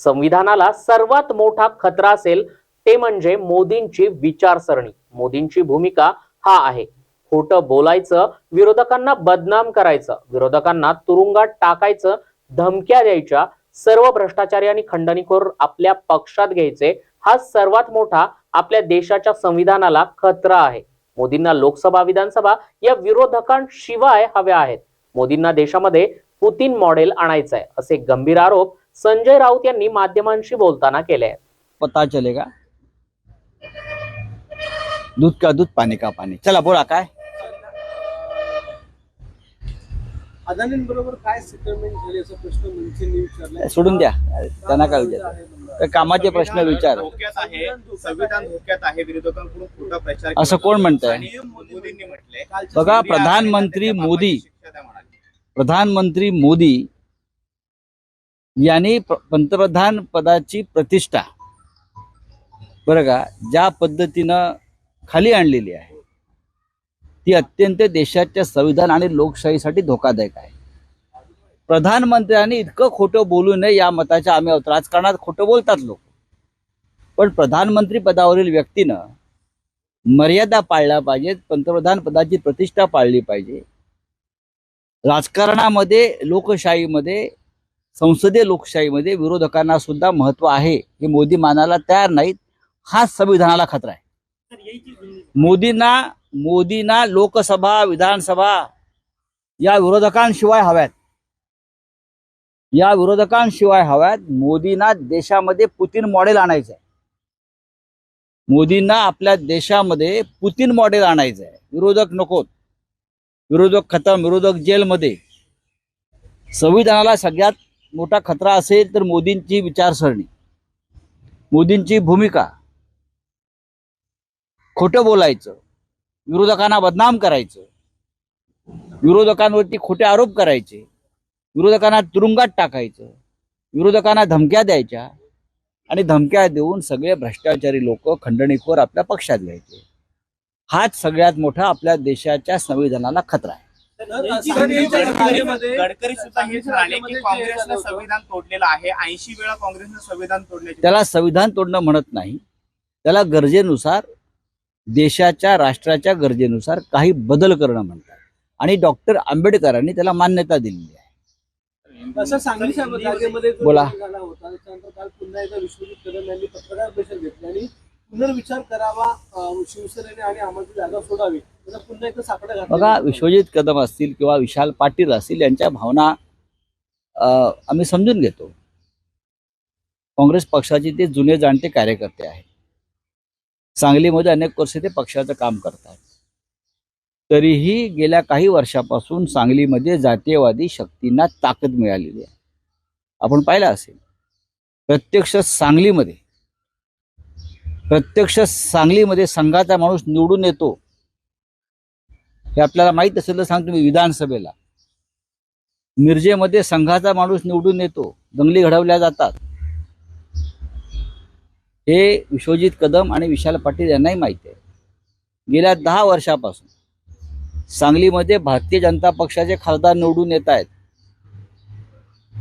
संविधानाला सर्वात मोठा खतरा असेल ते म्हणजे मोदींची विचारसरणी. मोदींची भूमिका हा आहे. खोटं बोलायचं विरोधकांना बदनाम करायचं विरोधकांना तुरुंगात टाकायचं धमक्या द्यायच्या सर्व भ्रष्टाचारी आणि खंडणीखोर आपल्या पक्षात घ्यायचे हा सर्वात मोठा आपल्या देशाच्या संविधानाला खतरा आहे. मोदींना लोकसभा विधानसभा या विरोधकांशिवाय हव्या आहेत. मोदींना देशामध्ये पुतीन मॉडेल आणायचं आहे असे गंभीर आरोप संजय राऊत यांनी माध्यमांशी बोलताना केले पता चलेगा? दूध का दूध पाणी का पाणी चला बोला काय? अदानींबरोबर काय सेटलमेंट झाली असा प्रश्न मनसेंनी विचारला सोडून द्या. त्यांना काय विचार? तर कामाचे प्रश्न विचार. धोक्यात आहे. संविधान धोक्यात आहे विरोधकांकडून खोटा प्रचार असं कोण म्हणतंय? आणि मोदींनी म्हटलंय. बघा प्रधानमंत्री मोदी. प्रधानमंत्री मोदी यांनी पंतप्रधान पदाची प्रतिष्ठा बरं का ज्या पद्धतीनं खाली आणलेली आहे ती अत्यंत देशाच्या संविधान आणि लोकशाहीसाठी धोकादायक आहे. प्रधानमंत्र्यांनी इतकं खोटं बोलू नये या मताच्या आम्ही आहोत. राजकारणात खोटं बोलतात लोक. पण प्रधानमंत्री पदावरील व्यक्तीनं मर्यादा पाळल्या पाहिजेत पंतप्रधान पदाची प्रतिष्ठा पाळली पाहिजे. राजकारणामध्ये लोकशाहीमध्ये संसदीय लोकशाहीमध्ये विरोधकांना सुद्धा महत्त्व आहे हे मोदी मानायला तयार नाहीत हाच संविधानाला खतरा आहे. मोदींना मोदींना लोकसभा विधानसभा या विरोधकांशिवाय हव्यात. या विरोधकांशिवाय हव्यात मोदींना देशामध्ये पुतीन मॉडेल आणायचं आहे. मोदींना आपल्या देशामध्ये पुतीन मॉडेल आणायचं आहे. विरोधक नकोत विरोधक खतम विरोधक जेलमध्ये. संविधानाला सगळ्यात मोठा खतरा असेल तर मोदींची विचारसरणी मोदींची भूमिका खोटं बोलायचं विरोधकांना बदनाम करायचं विरोधकांवरती खोटे आरोप करायचे विरोधकांना तुरुंगात टाकायचं विरोधकांना धमक्या द्यायच्या आणि धमक्या देऊन सगळे भ्रष्टाचारी लोक खंडणीखोर आपल्या पक्षात घ्यायचे. हाच सगळ्यात मोठा आपल्या देशाच्या संविधानाला खतरा आहे. गडकरी सुद्धा हेच म्हणाले की काँग्रेसनं संविधान तोडलेलं आहे. ऐंशी वेळा काँग्रेसनं संविधान तोडण्याची त्याला संविधान तोडणं म्हणत नाही. त्याला गरजेनुसार देशाच्या राष्ट्राच्या गरजेनुसार काही बदल करणं म्हणतात. आणि डॉक्टर आंबेडकरांनी त्याला मान्यता दिलेली आहे. जागेमध्ये बोला. त्याच्यानंतर काल पुन्हा एकदा विश्वजित कदम यांनी पत्रकार परिषद घेतली आणि पुनर्विचार करावा शिवसेनेने आणि आम्हाला जागा सोडावी पुन्हा एकदा साकडा बघा विश्वजित कदम असतील किंवा विशाल पाटील असतील यांच्या भावना आम्ही समजून घेतो. काँग्रेस पक्षाचे ते जुने जाणते कार्यकर्ते आहेत. सांगलीमध्ये अनेक वर्ष ते पक्षाचं काम करतात. तरीही गेल्या काही वर्षापासून सांगलीमध्ये जातीयवादी शक्तींना ताकद मिळालेली आहे. आपण पाहिलं असेल प्रत्यक्ष सांगलीमध्ये प्रत्यक्ष सांगलीमध्ये संघाचा माणूस निवडून येतो. हे आपल्याला माहीत असेल तर सांगतो मी विधानसभेला. मिरजेमध्ये संघाचा माणूस निवडून येतो. दंगली घडवल्या जातात. हे विश्वजित कदम आणि विशाल पाटील यांनाही माहिती आहे. गेल्या दहा वर्षापासून सांगलीमध्ये भारतीय जनता पक्षाचे खासदार निवडून येत आहेत.